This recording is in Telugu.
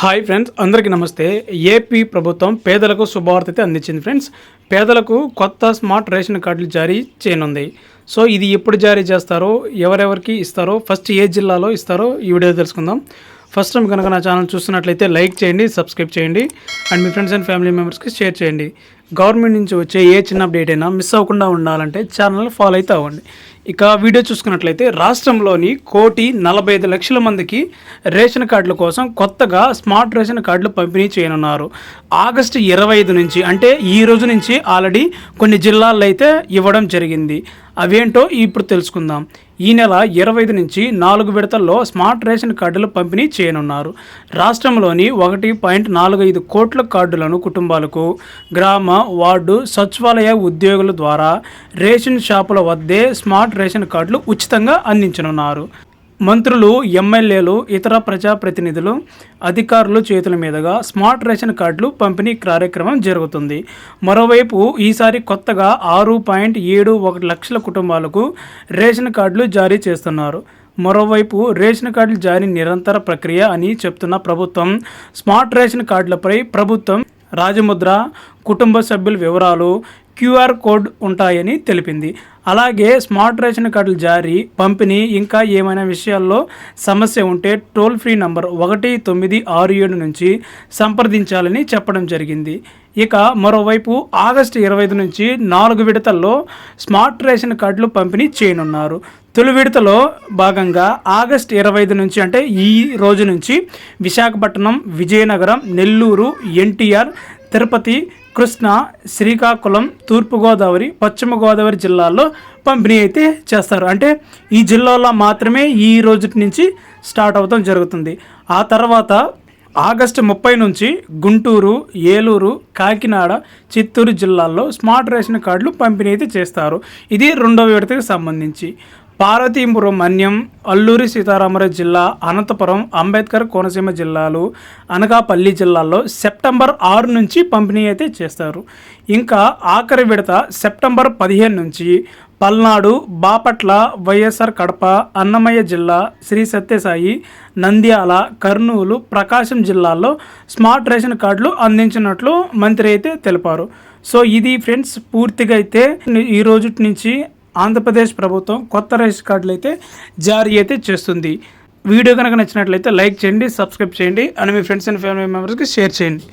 హాయ్ ఫ్రెండ్స్ అందరికీ నమస్తే. ఏపీ ప్రభుత్వం పేదలకు శుభవార్త అయితే అందించింది ఫ్రెండ్స్. పేదలకు కొత్త స్మార్ట్ రేషన్ కార్డులు జారీ చేయనుంది. సో ఇది ఎప్పుడు జారీ చేస్తారో ఎవరెవరికి ఇస్తారో ఫస్ట్ ఏ జిల్లాలో ఇస్తారో ఈ వీడియో తెలుసుకుందాం. ఫస్ట్ టైం కనుక నా ఛానల్ చూస్తున్నట్లయితే లైక్ చేయండి సబ్స్క్రైబ్ చేయండి అండ్ మీ ఫ్రెండ్స్ అండ్ ఫ్యామిలీ మెంబర్స్కి షేర్ చేయండి. గవర్నమెంట్ నుంచి వచ్చే ఏ చిన్న అప్డేట్ అయినా మిస్ అవ్వకుండా ఉండాలంటే ఛానల్ ఫాలో అయితే అవ్వండి. ఇక వీడియో చూసుకున్నట్లయితే రాష్ట్రంలోని కోటి నలభై ఐదు లక్షల మందికి రేషన్ కార్డుల కోసం కొత్తగా స్మార్ట్ రేషన్ కార్డులు పంపిణీ చేయనున్నారు. ఆగస్టు ఇరవై ఐదు నుంచి అంటే ఈ రోజు నుంచి ఆల్రెడీ కొన్ని జిల్లాల్లో అయితే ఇవ్వడం జరిగింది. అవేంటో ఇప్పుడు తెలుసుకుందాం. ఈ నెల ఇరవై ఐదు నుంచి నాలుగు విడతల్లో స్మార్ట్ రేషన్ కార్డులు పంపిణీ చేయనున్నారు. రాష్ట్రంలోని ఒకటి పాయింట్ నాలుగు ఐదు కోట్ల కార్డులను కుటుంబాలకు గ్రామ వార్డు సచివాలయ ఉద్యోగుల ద్వారా రేషన్ షాపుల వద్దే స్మార్ట్ రేషన్ కార్డులు ఉచితంగా అందించనున్నారు. మంత్రులు ఎమ్మెల్యేలు ఇతర ప్రజాప్రతినిధులు అధికారులు చేతుల మీదుగా స్మార్ట్ రేషన్ కార్డులు పంపిణీ కార్యక్రమం జరుగుతుంది. మరోవైపు ఈసారి కొత్తగా ఆరు పాయింట్ ఏడు ఒకటి లక్షల కుటుంబాలకు రేషన్ కార్డులు జారీ చేస్తున్నారు. మరోవైపు రేషన్ కార్డులు జారీ నిరంతర ప్రక్రియ అని చెప్తున్న ప్రభుత్వం స్మార్ట్ రేషన్ కార్డులపై ప్రభుత్వం రాజముద్ర కుటుంబ సభ్యుల వివరాలు క్యూఆర్ కోడ్ ఉంటాయని తెలిపింది. అలాగే స్మార్ట్ రేషన్ కార్డులు జారీ పంపిణీ ఇంకా ఏమైనా విషయాల్లో సమస్య ఉంటే టోల్ ఫ్రీ నంబర్ ఒకటి తొమ్మిది ఆరు ఏడు నుంచి సంప్రదించాలని చెప్పడం జరిగింది. ఇక మరోవైపు ఆగస్టు ఇరవై ఐదు నుంచి నాలుగు విడతల్లో స్మార్ట్ రేషన్ కార్డులు పంపిణీ చేయనున్నారు. తొలి విడతలో భాగంగా ఆగస్ట్ ఇరవై ఐదు నుంచి అంటే ఈ రోజు నుంచి విశాఖపట్నం విజయనగరం నెల్లూరు ఎన్టీఆర్ తిరుపతి కృష్ణా శ్రీకాకుళం తూర్పుగోదావరి పశ్చిమ గోదావరి జిల్లాల్లో పంపిణీ అయితే చేస్తారు. అంటే ఈ జిల్లాలో మాత్రమే ఈ రోజు నుంచి స్టార్ట్ అవడం జరుగుతుంది. ఆ తర్వాత ఆగస్టు ముప్పై నుంచి గుంటూరు ఏలూరు కాకినాడ చిత్తూరు జిల్లాల్లో స్మార్ట్ రేషన్ కార్డులు పంపిణీ అయితే చేస్తారు. ఇది రెండవ విడతకు సంబంధించి. పార్వతీపురం మన్యం అల్లూరి సీతారామరాజు జిల్లా అనంతపురం అంబేద్కర్ కోనసీమ జిల్లాలు అనకాపల్లి జిల్లాల్లో సెప్టెంబర్ ఆరు నుంచి పంపిణీ అయితే చేస్తారు. ఇంకా ఆఖరి విడత సెప్టెంబర్ పదిహేను నుంచి పల్నాడు బాపట్ల వైఎస్ఆర్ కడప అన్నమయ్య జిల్లా శ్రీ సత్యసాయి నంద్యాల కర్నూలు ప్రకాశం జిల్లాల్లో స్మార్ట్ రేషన్ కార్డులు అందించినట్లు మంత్రి అయితే తెలిపారు. సో ఇది ఫ్రెండ్స్ పూర్తిగా అయితే ఈ రోజు నుంచి ఆంధ్రప్రదేశ్ ప్రభుత్వం కొత్త రేషన్ కార్డులు అయితే జారీ అయితే చేస్తుంది. వీడియో కనుక నచ్చినట్లయితే లైక్ చేయండి సబ్స్క్రైబ్ చేయండి అండ్ మీ ఫ్రెండ్స్ అండ్ ఫ్యామిలీ మెంబర్స్కి షేర్ చేయండి.